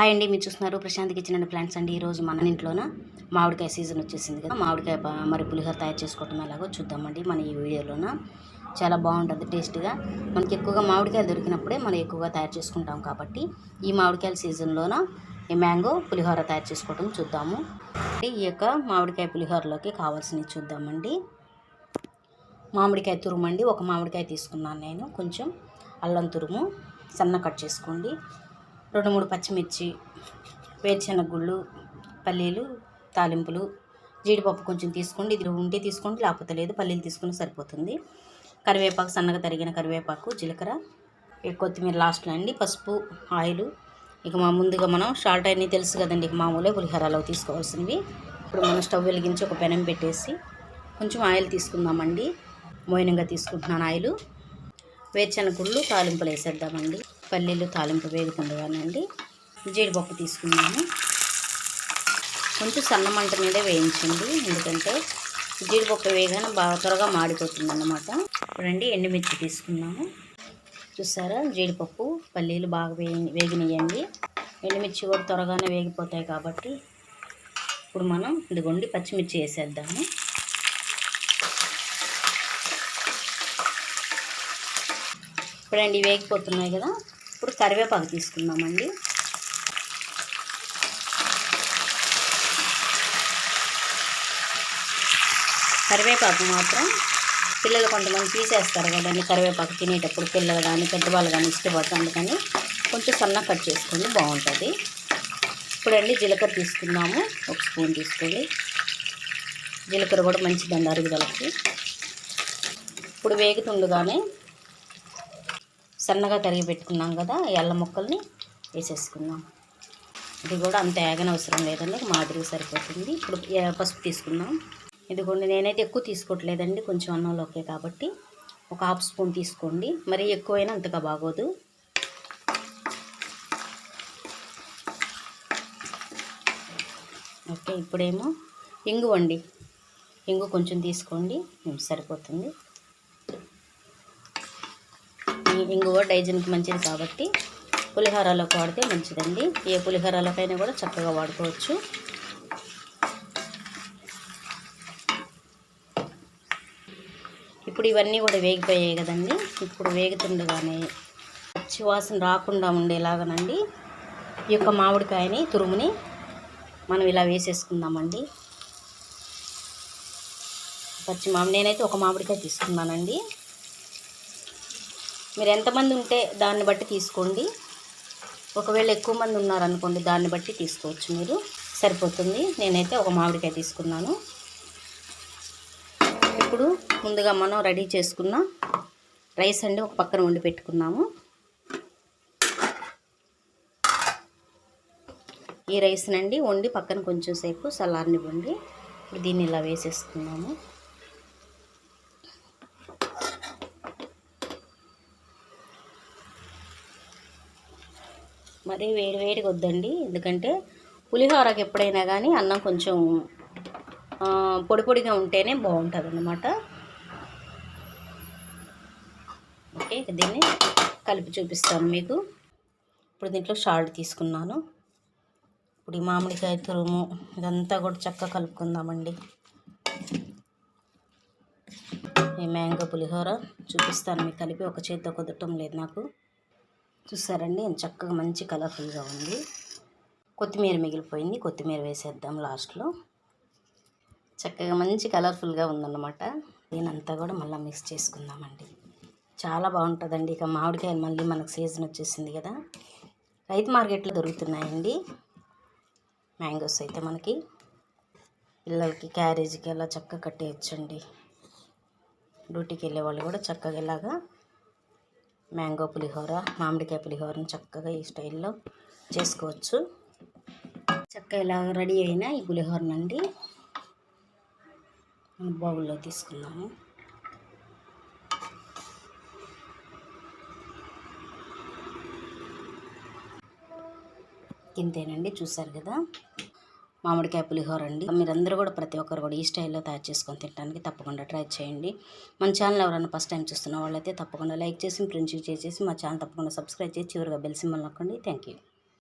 Hi అండి మీరు చూస్తున్నారు ప్రశాంత్ కిచెన్ అండ్ ప్లాంట్స్ అండి. ఈరోజు మన ఇంట్లోన మామిడికాయ సీజన్ వచ్చేసింది కదా. మామిడికాయ మరి పులిహోర తయారు చేసుకోవటం ఎలాగో చూద్దామండి. మన ఈ వీడియోలోన చాలా బాగుంటుంది టేస్ట్గా. మనకి ఎక్కువగా మామిడికాయలు దొరికినప్పుడే మనం ఎక్కువగా తయారు చేసుకుంటాం కాబట్టి ఈ మామిడికాయల సీజన్లోన ఈ మ్యాంగో పులిహోర తయారు చేసుకోవటం చూద్దాము. ఈ యొక్క మామిడికాయ పులిహోరలోకి కావాల్సినవి చూద్దామండి. మామిడికాయ తురుము అండి ఒక మామిడికాయ తీసుకున్నాను నేను. కొంచెం అల్లం తురుము సన్న కట్ చేసుకోండి. రెండు మూడు పచ్చిమిర్చి వేరుశెనగ గుళ్ళు పల్లీలు తాలింపులు జీడిపప్పు కొంచెం తీసుకోండి. ఇది ఉంటే తీసుకోండి లేకపోతే లేదు పల్లీలు తీసుకుని సరిపోతుంది. కరివేపాకు సన్నగా తరిగిన కరివేపాకు జీలకర్ర కొత్తిమీర లాస్ట్లో అండి పసుపు ఆయిల్. ఇక మా ముందుగా మనం షార్ట్ అన్నీ తెలుసు కదండి ఇక మామూలే పులిహోరలో తీసుకోవాల్సినవి. ఇప్పుడు మనం స్టవ్ వెలిగించి ఒక పెనం పెట్టేసి కొంచెం ఆయిల్ తీసుకుందామండి. మోయినంగా తీసుకుంటున్నాను ఆయిల్. వేరుశెనగ గుళ్ళు తాలింపులు వేసేద్దామండి. పల్లీలు తాలింపు వేగుతుండగానండి జీడిపప్పు తీసుకున్నాను. కొంచెం సన్న మంట మీదే వేయించండి. ఎందుకంటే జీడిపప్పు వేగానే బాగా త్వరగా మాడిపోతుంది అన్నమాట ఇప్పుడండి ఎండుమిర్చి తీసుకున్నాము. చూసారా? జీడిపప్పు పల్లీలు బాగా వేగి వేగినాయండి. ఎండుమిర్చి కూడా త్వరగానే వేగిపోతాయి కాబట్టి ఇప్పుడు మనం ఇదిగోండి పచ్చిమిర్చి వేసేద్దాము. ఇప్పుడండి వేగిపోతున్నాయి కదా. ఇప్పుడు కరివేపాకు తీసుకుందామండి. కరివేపాకు మాత్రం పిల్లలు కొంతమంది తీసేస్తారు కదండి కరివేపాకు తినేటప్పుడు పిల్లలు కానీ పెద్దవాళ్ళు కానీ ఇష్టపడతారు అందుకని కొంచెం సన్న కట్ చేసుకోండి బాగుంటుంది. ఇప్పుడండి జీలకర్ర తీసుకుందాము. ఒక స్పూన్ తీసుకోండి జీలకర్ర కూడా మంచిదండి అరుగుదలకి. ఇప్పుడు వేగుతుండగానే సన్నగా తరిగి పెట్టుకున్నాం కదా ఎల్ల ముక్కల్ని వేసేసుకుందాం. ఇది కూడా అంత ఏగనవసరం లేదండి మాదిరి మాదిరిగా సరిపోతుంది. ఇప్పుడు ఏ- పసుపు తీసుకుందాం. ఇదిగోండి నేనైతే ఎక్కువ తీసుకోవట్లేదండి కొంచెం అన్నంలోకే కాబట్టి. ఒక హాఫ్ స్పూన్ తీసుకోండి. మరి ఎక్కువైనా అంతగా బాగోదు. ఓకే ఇప్పుడేమో ఇంగు అండి ఇంగు కొంచెం తీసుకోండి సరిపోతుంది. ఇంగువ డైజన్కి మంచిది కాబట్టి పులిహోరలోకి వాడితే మంచిదండి. ఏ పులిహోరలకైనా కూడా చక్కగా వాడుకోవచ్చు. ఇప్పుడు ఇవన్నీ కూడా వేగిపోయాయి కదండి. ఇప్పుడు వేగుతుండగానే పచ్చి వాసన రాకుండా ఉండేలాగానండి. ఈ యొక్క మామిడికాయని తురుముని మనం ఇలా వేసేసుకుందామండి. పచ్చి మామిడి నేనైతే ఒక మామిడికాయ తీసుకున్నానండి. మీరు ఎంతమంది ఉంటే దాన్ని బట్టి తీసుకోండి. ఒకవేళ ఎక్కువ మంది ఉన్నారనుకోండి దాన్ని బట్టి తీసుకోవచ్చు మీరు. సరిపోతుంది. నేనైతే ఒక మామిడికాయ తీసుకున్నాను. ఇప్పుడు ముందుగా మనం రెడీ చేసుకున్న రైస్ అండి ఒక పక్కన వండి పెట్టుకున్నాము. ఈ రైస్ నండి వండి పక్కన కొంచెం సేపు సలార్నివ్వండి ఇప్పుడు దీన్ని ఇలా వేసేసుకున్నాము. మరీ వేడి వేడిగా వద్దండి. ఎందుకంటే పులిహోరకి ఎప్పుడైనా కానీ అన్నం కొంచెం పొడి పొడిగా ఉంటేనే బాగుంటుంది అన్నమాట ఓకే ఇక దీన్ని కలిపి చూపిస్తాను మీకు. ఇప్పుడు దీంట్లో షాల్ట్ తీసుకున్నాను. ఇప్పుడు ఈ మామిడికాయ తురుము ఇదంతా కూడా చక్కగా కలుపుకుందామండి. ఈ మ్యాంగో పులిహోర చూపిస్తాను మీకు. కలిపి ఒక చేతితో కుదరటం లేదు నాకు. చూసారండి ఎంత చక్కగా మంచి కలర్ఫుల్గా ఉంది. కొత్తిమీర మిగిలిపోయింది కొత్తిమీర వేసేద్దాం లాస్ట్లో. చక్కగా మంచి కలర్ఫుల్గా ఉందన్నమాట. దీనంతా కూడా మళ్ళీ మిక్స్ చేసుకుందామండి. చాలా బాగుంటుందండి. ఇక మామిడికాయలు మళ్ళీ మనకు సీజన్ వచ్చేసింది కదా. రైతు మార్కెట్లో దొరుకుతున్నాయండి. మ్యాంగోస్ అయితే మనకి. పిల్లలకి క్యారేజీకి అలా చక్కగా కట్టేయచ్చండి. డ్యూటీకి వెళ్ళే వాళ్ళు కూడా చక్కగా ఇలాగా మ్యాంగో పులిహోర మామిడికాయ పులిహోరని చక్కగా ఈ స్టైల్లో చేసుకోవచ్చు. చక్కగా ఇలా రెడీ అయిన ఈ పులిహోరనండి బౌల్లో తీసుకున్నాము ఇంతేనండి చూసారు కదా? మామిడికాయ పులిహోర అండి. మీరందరూ కూడా ప్రతి ఒక్కరు కూడా ఈ స్టైల్లో తయారు చేసుకొని తినడానికి తప్పకుండా ట్రై చేయండి. మన ఛానల్ ఎవరైనా ఫస్ట్ టైం చూస్తున్న వాళ్ళైతే తప్పకుండా లైక్ చేసి ప్రింట్ చేసేసి మా ఛానల్ తప్పకుండా సబ్స్క్రైబ్ చేసి చివరిగా బెల్ సింబల్ నొక్కండి. Thank you